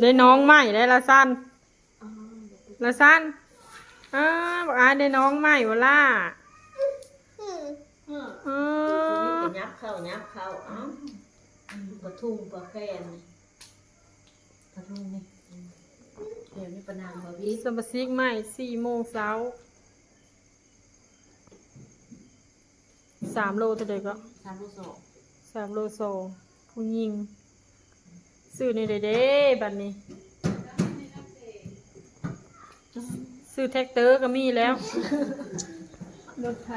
ได้น้องใหม่ได้ละสั้นละสั้นอ้าบอกอาได้น้องใหม่วะล่ะเออยับเข้ายับเข้าเอ้าปะทุ่งปะแค่นปะทุ่งนี่เดี๋ยวนี้ปะนางบะวิสมาชิกใหม่สี่โมงเช้าสามโลเท่าเดิก็สามโลูกสองสามโลสองผู้หญิง ซื้อในเด้เด้บัดนี้ ซื้อแท็กเตอร์ก็มีแล้วรถไถ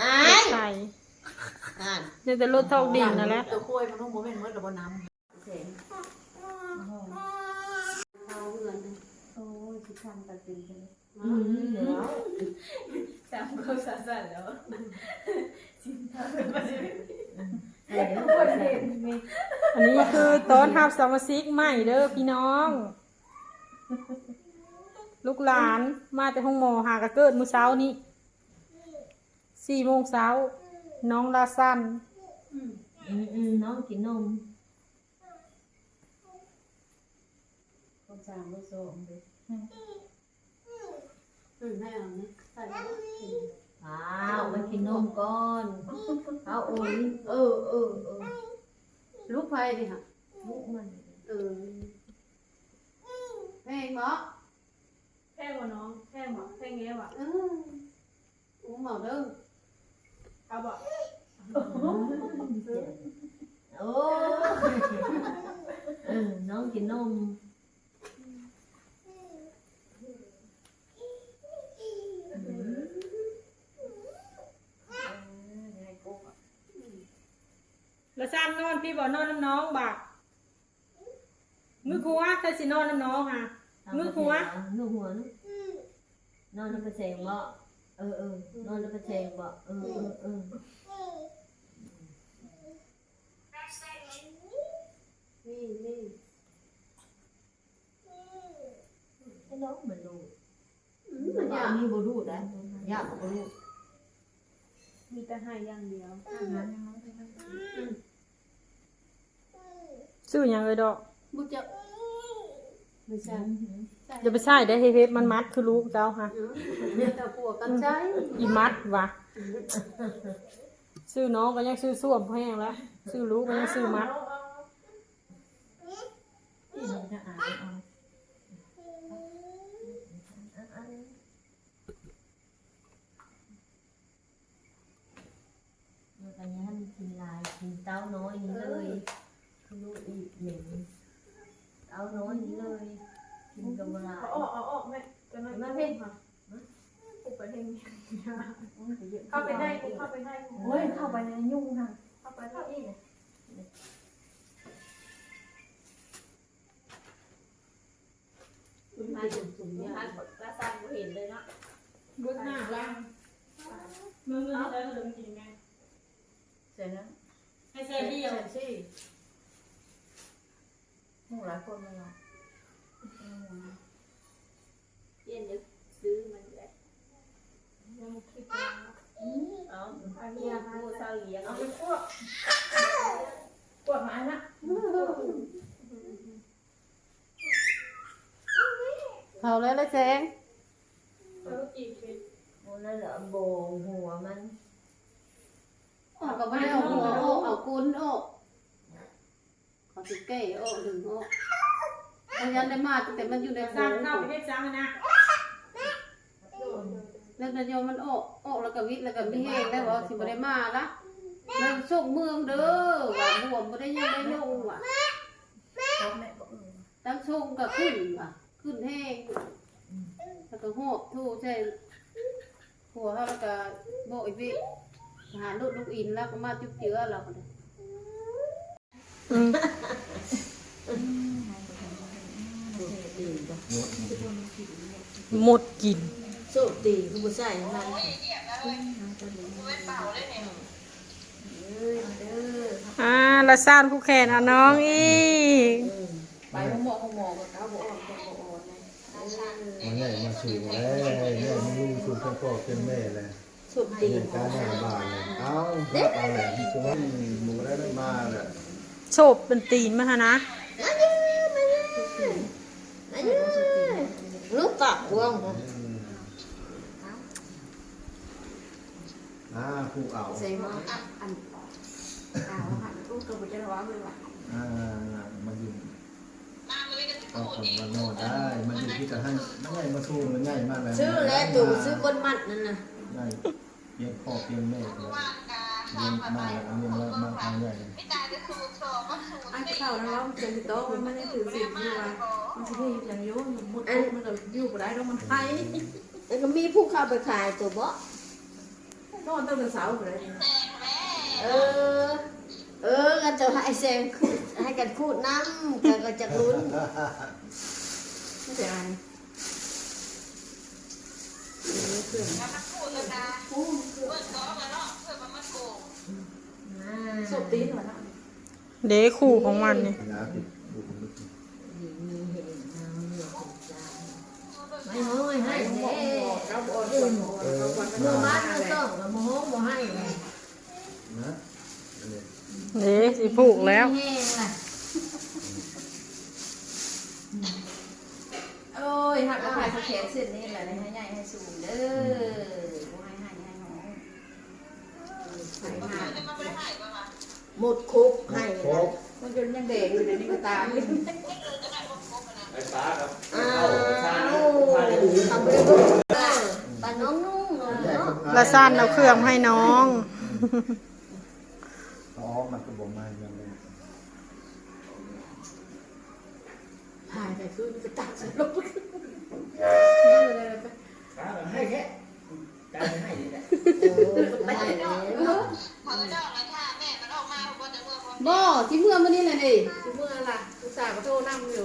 อ้ารถยไถอ่านเนี่ยแต่รถทอกดินนั่นแหละตัวกล้วยมันต้องโมเมนต์เมื่อระบน้ำเสียงเอาเงินโอ้ยคิดทำตัดสินไปเลยอืมเดี๋ยวสามคนสั่นๆแล้วสินทาเป็นประเด็น อันนี้คือต้อนรับสมาชิกใหม่เด้อพี่น้อง ลูกหลานมาแต่ห้องหมอหากระเกิดมื้อเช้านี้สี่โมงเช้า น้องลาซันอืมอืมน้องกินนมคนสามลูกสองเลยอืมให้เอานะใส่แล้ว อ้าวไปกินนมก่อนเอาโอ้ยเออเออเออลูกไฟดิค่ะลูกมันเออแพงเหรอแพงกว่าน้องแพงบ่แพงเงี้ยบ่เอออุ้มเหมาเด้อเอาบ่โอ้เออน้องกินนม นอนพี่บอกนอนน้ำน้องบักมือครัวถ้าสินอนน้ำน้องค่ะมือหัวมือหัวนอะนอนแล้วกระเซงบ่เออเออนอนแล้วกระเซงบ่เออเออเออนี่นี่ให้น้องมันรู้มันอยากมีบ่รู้ได้ยากบ่รู้มีแต่ให้อย่างเดียวอ่านยังน้องไปนั่งดู ซื้อหยังเลยดอกบุจะไม่ใช่อย่าไปใช่ได้เฮ็ดๆมันมัดคือลูกเจ้าค่ะเออเนี่ยแต่ปวดกันใจอีมัดวะซื้อน้องก็ยังซื้อส้วมแพงแล้วซื้อลูกก็ยังซื้อมัดที่มันจะอ่านเอามันก็ยังกินลายกินเต้าน้อยนี่เลย คือลูกอีกเหม็นเต้าน้อยนี่เลยกินกับเวลาเอาออกเอาออกแม่จะไม่มาไม่เพ่เพ่งงมาปุบไปเพ่งเข้าเข้าไปไปได้ได้เข้าไปได้โอ้ยเข้าไปในยุ่งค่ะเข้าไปได้อีกมาจุ่มจุ่มเนี่ยกระซังเห็นเลยเนาะเบิดหน้าล่างมือมือได้ขนมกินไงเสร็จแล้วให้แซ่เดียวสิ หมู่หลายคนเลยเนาะเย็นเดี๋ยวซื้อมันแหละยังคิดว่าเอาอันนี้เนี่ยนะหมู่เศร้าเหลียงเอาเอาไปคั่วปวดมานะเอาแล้วละแจงแล้วอีกเป็นหมู่นั่นแหละโบงหัวมันเอาก็ไม่ได้เอาหัวโอ้เอากุนโอ้ เอาติเก้โอ้ดึงโอ้มันยังได้มาแต่มันอยู่ในสร้างโเข้าไปเฮ็ดซ้ำนะแล้วนายโยมมันโอกโอกแล้วก็วิทย์แล้วก็มีแห้งได้ว่าสิบ่ได้มาละแล้วส่งเมืองเด้อว่าบวมบ่ได้ยังได้ลงว่ะพ่อแม่ก็เออตั้งส่งก็ขึ้นว่ะขึ้นแห้งแล้วก็หอบทูใช่หัวเฮาแล้วก็โบกอีวิหาลูกลูกอินแล้วก็มาจุบเจือเราก็ได้ตีจ้ะ หมดกินสูบตีคือผู้ชายนั่นเอ้ยเด้ออ่าละซานผู้แขนอะน้องอีกไปห้องหมอห้องหมอก็เขาบ่ออกก็บ่ออนมันใหญ่มาสู่แล้วแม่ไม่รู้สู่เป็นพ่อเป็นแม่เลยสูบตีเรียนการแม่บ้านเอาเอาแหละที่จะว่าหมูได้มาแหละ โฉบเป็นตีนมาฮะนะมนั่นลูกตักวงอ่าผู้เอาใส่หม้ออันเอาหันลูกก็บ่จะร้องเลยว่ะอ่ามาอยู่เอาของมานอนได้มาอยู่ที่จะให้ง่ายมาสู้มันง่ายมากเลยซื้อแล้วตู่ซื้อก้นมัดนั่นน่ะง่ายเพียงพ่อเพียงแม่เลยเลี้ยงมาแล้วเลี้ยงแล้วมาทางใหญ่ เข้าแล้วมันจะโตมันไม่ได้ถือสิบนี่ว่ามันสิได้อย่างโยมหมดมันก็อยู่บ่ได้แล้วมันให้แล้วก็มีผู้เข้าไปขายตัวบ่นอนตั้งแต่เช้าบ่ได้เออ เออกันจะให้แซงคูดให้กันคูดน้ำกันก็จะลุ้นไม่ได้อันสบตีนว่ะนะเด้คู่ของมันนี่นะติดดูผมดูไม่ห้องไม่ให้เด้ เราบ่อ่อนก่อนเราก่อนเมื่อบ้านเราต้องมาโม้บ่ให้เลยนะเนี่ยเด้สิผูกแล้วแห้งล่ะโอ้ยหักกระพายเขาแขนเส้นนี่แหละให้ใหญ่ให้สูงเด้อบ่ให้ให้ให้หอใส่หาหมดคุกให้ ครบมันจนยังเด็กอยู่เดี๋ยวนี้ก็ตามเลยอ้าวทำไปเลยปาน้องนุ่งเนาะละสั้นเอาเครื่องให้น้องอ๋อมันก็บอกมาอย่างนี้หายไปคือมันจะตักใส่ลง ที่เมื่อมันนี่แหละนี่ที่เมื่อล่ะอุตส่าห์ก็โทรนั่งอยู่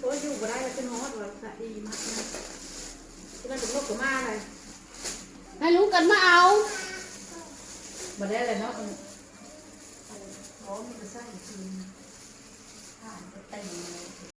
โอ้ยอยู่บ่ได้แล้วเป็นฮอดว่าสะดีมากนะที่นั่นเป็นโรคกมาเลยให้รู้กันมาเอาบ่ได้เลยเนาะพร้อมจะใส่คืนผ่านไปเต็มเลย